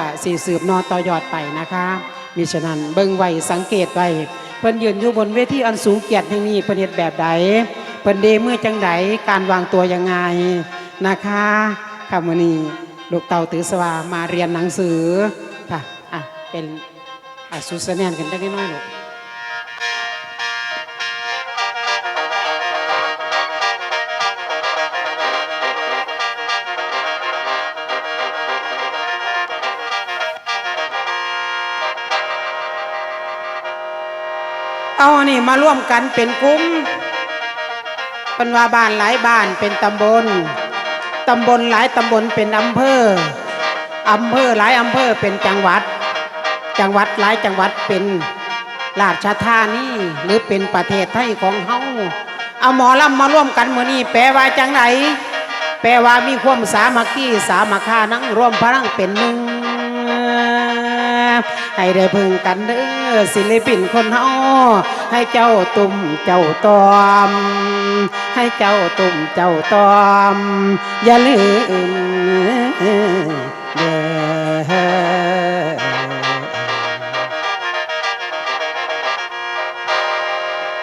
กะสีสืบนอต่อยอดไปนะคะมิฉะนั้นเบิ่งไว้สังเกตไว้เพิ่นยืนอยู่บนเวทีอันสูงเกียรติแห่งนี้เพิ่นเฮ็ดแบบใดเพิ่นเดเมื่อจังไดการวางตัวยังไงนะคะค่ะมื้อนี้ลูกเต่าตือสวามาเรียนหนังสือค่ะอะเป็นอะสุสแนนกันได้น้อยๆลูก เอาอันนี้มาร่วมกันเป็นกลุ่มเป็นว่าบ้านหลายบ้านเป็นตำบล ตำบลหลายตำบลเป็นอำเภอ อำเภอหลายอำเภอเป็นจังหวัด จังหวัดหลายจังหวัดเป็นราชธานีหรือเป็นประเทศไทยของเฮาเอาหมอลำมาร่วมกันมือนี้แปลว่าจังไหนแปลว่ามีความสามัคคีสามัคคานั่งร่วมพลังเป็นหนึ่ง ให้ได้พึงกันเด้อศิลปินคนเฮาให้เจ้าตุ่มเจ้าตอม ให้เจ้าตุ่มเจ้าตอม อย่าลืมเด้อ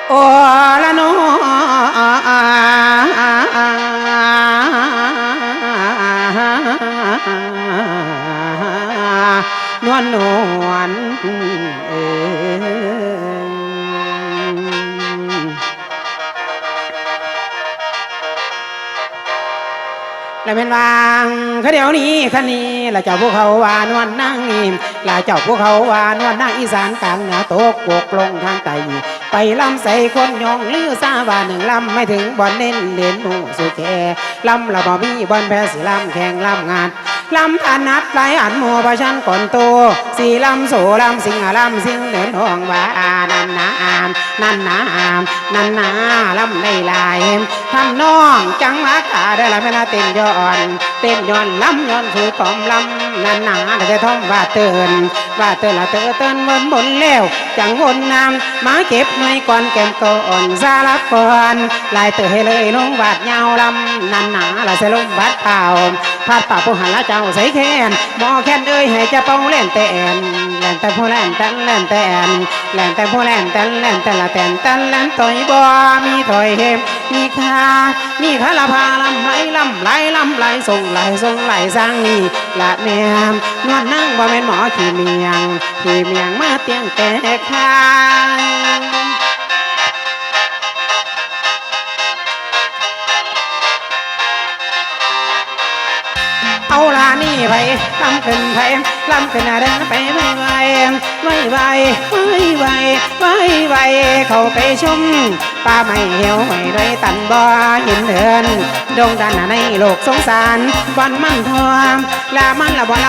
โอ้ละน้อน วลเอ่ยแล้วเป็นวางเขาเดี๋ยวนี้คันนี้ละเจ้าพวกเขาวานวลนั่งนี่มละเจ้าพวกเขาวานวลนั่งอีสานกลางเหนือตกปกลงทางใต้ไปลำใส่คนยองลือซาว่าหนึ่งลำไม่ถึงบอลเน้นเด่นหูสุแก่ลำละบ่มีบอลแพ้สิลำแข่งลำงาน ลำถนัดหลายอันหมัวประชันก่อนโตสีลำโสลำสิงหลำสิงเดินทองว่านันนาอามนันนาอามนันนาลำได้ลาย ทำน้องจังหวะขาได้ละไม่นาเต้นย้อนเต้นย้อนลำย้อนสู่ตอมลำนันนาแต่ท่องว่าเตือนว่าเตือนละเตือนเตือนวนบนแล้วจังวนน้ำมาเก็บหน่อยก่อนแก้มก่อนซาลับก่อนลายเตือให้เลยลงบาดยาวลำนันนาละเสลงบาดเปล่าพาดป่าผู้หันละเจ้าใส่แขนหมอแค้นเอ้ยให้จะเป้าเล่นแต่แอนแล่นแต่ผู้แล่นแต่แล่นแต่แอนแล่นแต่ผู้แล่นแต่แล่นแต่ละแต่นแต่แล่นต่อยบ่มีถอยเฮม มีคามีคาละพาลำไหลลำไหลลำไหลส่งไหลส่งไหลสร้างนี่ละแนมนวดนั่งบ่แม่นหมอขี้เมียงขี้เมียงมาเตียงแต่คางเอาลานี่ไปลำขึ้นไปลำขึ้นอะไรไปไม่ไหวไม่ไหวไม่ไหวไม่ไหวเข้าไปชม ป่าไม่เหี่ยวไม่ด้วยตันบ่เห็นเดินดงดันในโลกสงสารวันมันทอมลามันละบ่ละ